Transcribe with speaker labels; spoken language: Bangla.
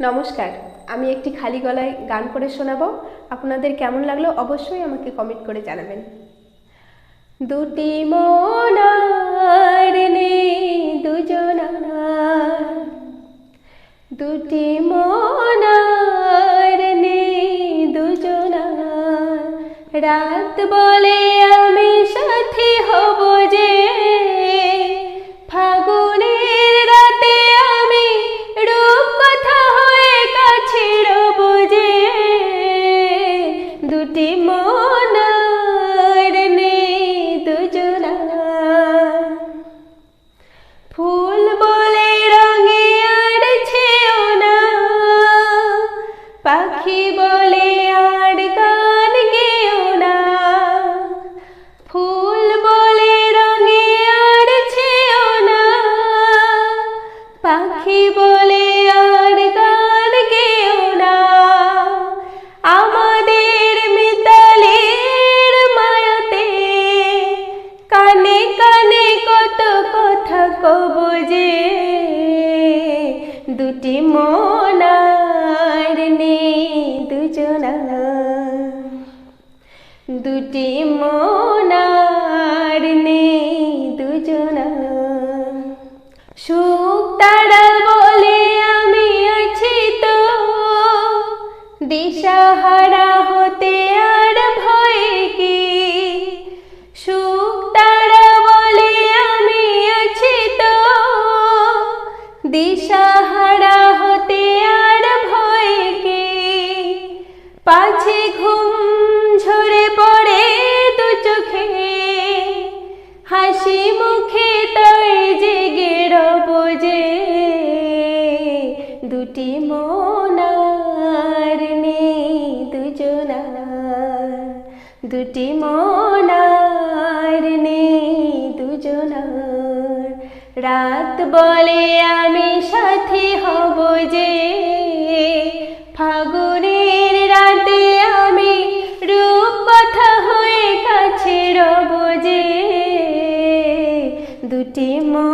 Speaker 1: নমস্কার, আমি একটি খালি গলায় গান করে শোনাবো। আপনাদের কেমন লাগল অবশ্যই আমাকে কমেন্ট করে জানাবেন। দুটি মনার দুটি মনার নেই রাত বলে আমি সাথী হব যে দুটি মনার নে দুজনার ফুল বলে রঙে আর ছেও পাখি বলে আর দুটি মনার নেই দুজনা দুটি মনার নেই দুজনা সুখ তারা বলে আমি আছি তো, দিশাহারা হতে পাছে ঘুম ঝরে পড়ে দু চোখে। হাসি মুখে তাই জেগে রব যে। দুটি মনার নেই দুজনা দুটি মনার নেই দুজনার। রাত বলে আমি সাথী হব যে। ফাগুনের team